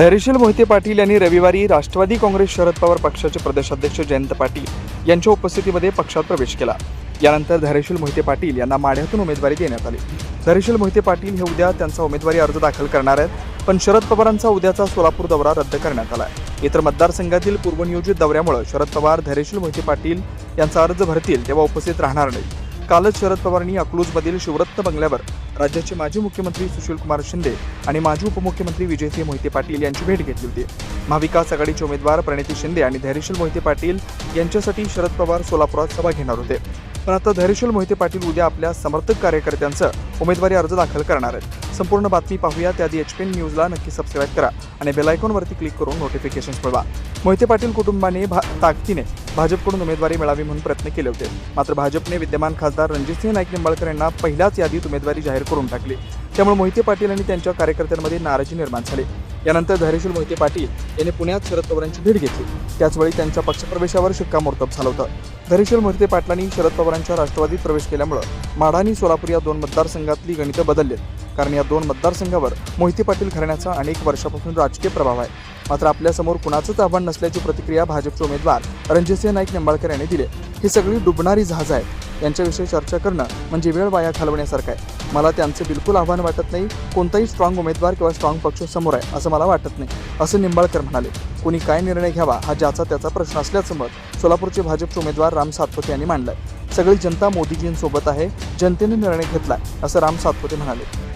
धैर्यशील मोहिते पाटील यांनी रविवारी राष्ट्रवादी काँग्रेस शरद पवार पक्षाचे प्रदेशाध्यक्ष जयंत पाटील यांच्या उपस्थितीमध्ये पक्षात प्रवेश केला. यानंतर धैर्यशील मोहिते पाटील यांना माढ्यातून उमेदवारी देण्यात आली. धैर्यशील मोहिते पाटील हे उद्या त्यांचा उमेदवारी अर्ज दाखल करणार आहेत पण शरद पवारांचा उद्याचा सोलापूर दौरा रद्द करण्यात आला आहे इतर मतदारसंघातील पूर्वनियोजित दौऱ्यामुळे शरद पवार धैर्यशील मोहिते पाटील यांचा अर्ज भरतील तेव्हा उपस्थित राहणार नाही कालच शरद पवारांनी अकलूजमधील शिवरत्न बंगल्यावर राज्याचे माजी मुख्यमंत्री सुशीलकुमार शिंदे आणि माजी उपमुख्यमंत्री विजयसिंह मोहिते पाटील यांची भेट घेतली होती. महाविकास आघाडीचे उमेदवार प्रणिती शिंदे आणि धैर्यशील मोहिते पाटील यांच्यासाठी शरद पवार सोलापुरात सभा घेणार होते. पण आता धैर्यशील मोहिते पाटील उद्या आपल्या समर्थक कार्यकर्त्यांचं उमेदवारी अर्ज दाखल करणार आहेत. संपूर्ण बातमी पाहूया त्याआधी एच पी एन न्यूजला नक्की सबस्क्राईब करा आणि बेलायकॉनवरती क्लिक करून नोटिफिकेशन मिळवा. मोहिते पाटील कुटुंबाने भा ताकदीने भाजपकडून उमेदवारी मिळावी म्हणून प्रयत्न केले होते. मात्र भाजपने विद्यमान खासदार रणजितसिंह नाईक निंबाळकर यांना पहिल्याच यादीत उमेदवारी जाहीर करून टाकली. त्यामुळे मोहिते पाटील आणि त्यांच्या कार्यकर्त्यांमध्ये नाराजी निर्माण झाली. यानंतर धैर्यशील मोहिते पाटील यांनी पुण्यात शरद पवारांची भेट घेतली. त्याचवेळी त्यांच्या पक्षप्रवेशावर शिक्कामोर्तब झालं होतं. धैर्यशील मोहिते पाटलांनी शरद पवारांच्या राष्ट्रवादीत प्रवेश केल्यामुळं माढा आणि सोलापूर या दोन मतदारसंघातली गणितं बदलली कारण या दोन मतदारसंघावर मोहिते पाटील घराण्याचा अनेक वर्षापासून राजकीय प्रभाव आहे. मात्र आपल्यासमोर कुणाचंच आव्हान नसल्याची प्रतिक्रिया भाजपचे उमेदवार रणजितसिंह नाईक निंबाळकर यांनी दिली. ही सगळी डुबणारी जहाज आहेत. यांच्याविषयी चर्चा करणं म्हणजे वेळ वाया घालवण्यासारखं आहे. मला त्यांचं बिलकुल आव्हान वाटत नाही कोणताही स्ट्रॉंग उमेदवार किंवा स्ट्रॉंग पक्ष समोर आहे असं मला वाटत नाही असं निंबाळकर म्हणाले. कोणी काय निर्णय घ्यावा हा ज्याचा त्याचा प्रश्न असल्याचं मत सोलापूरचे भाजपचे उमेदवार राम सातपुते यांनी मांडलंय. सगळी जनता मोदीजींसोबत आहे जनतेने निर्णय घेतलाय असं राम सातपुते म्हणाले.